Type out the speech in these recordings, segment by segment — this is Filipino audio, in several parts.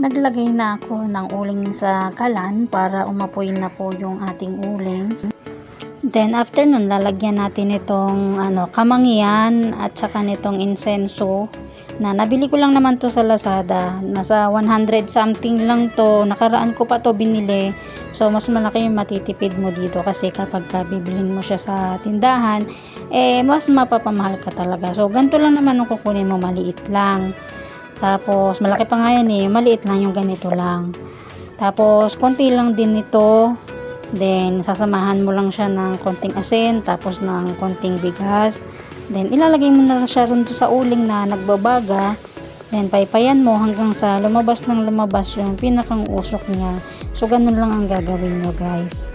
Naglagay na ako ng uling sa kalan para umapoy na po yung ating uling. Then after nun, lalagyan natin itong ano, kamangyan at saka nitong insenso na nabili ko lang naman to sa Lazada. Nasa 100 something lang to. Nakaraan ko pa to binili. So mas malaki yung matitipid mo dito kasi kapag ka bibilhin mo siya sa tindahan, eh mas mapapamahal ka talaga. So ganito lang naman ang kukunin mo, maliit lang. Tapos malaki pa nga yan eh, maliit lang yung ganito lang. Tapos konti lang din ito. Then sasamahan mo lang siya ng konting asin, tapos ng konting bigas. Then ilalagay mo na lang siya ron sa uling na nagbabaga. Then paypayan mo hanggang sa lumabas ng lumabas yung pinakang usok niya. So ganun lang ang gagawin nyo guys.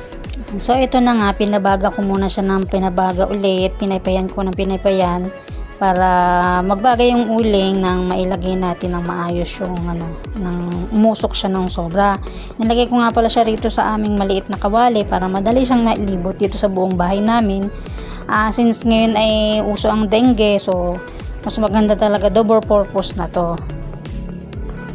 So ito na nga, pinabaga ko muna siya ng pinabaga ulit. Pinaypayan ko ng pinaypayan para magbagay yung uling nang mailagay natin ng maayos yung ano, ng umusok siya ng sobra. Nilagay ko nga pala siya rito sa aming maliit na kawali para madali siyang mailibot dito sa buong bahay namin. Ah, since ngayon ay uso ang dengue, so mas maganda talaga double purpose na to.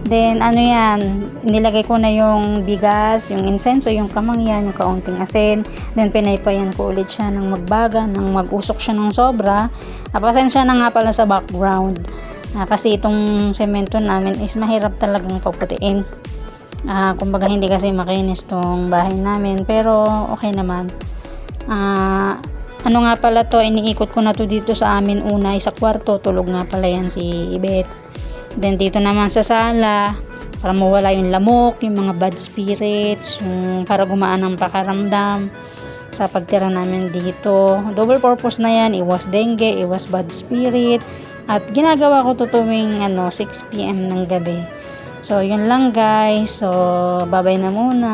Then, ano yan, nilagay ko na yung bigas, yung insenso, yung kamangyan, yung kaunting asin. Then, pinaypayan ko ulit siya ng magbaga, ng mag-usok siya ng sobra. Ah, pasensya na nga pala sa background. Ah, kasi itong semento namin is mahirap talagang paputiin. Ah, kumbaga hindi kasi makinis tong bahay namin. Pero, okay naman. Ah, ano nga pala to, iniikot ko na to dito sa amin una, sa kwarto. Tulog nga pala yan si Ibet. Then dito naman sa sala, para mawala yung lamok, yung mga bad spirits, yung para gumaan ang pakaramdam sa pagtira namin dito. Double purpose na yan, iwas dengue, iwas bad spirit, at ginagawa ko to tuwing ano, 6pm ng gabi. So, yun lang guys. So, babay na muna.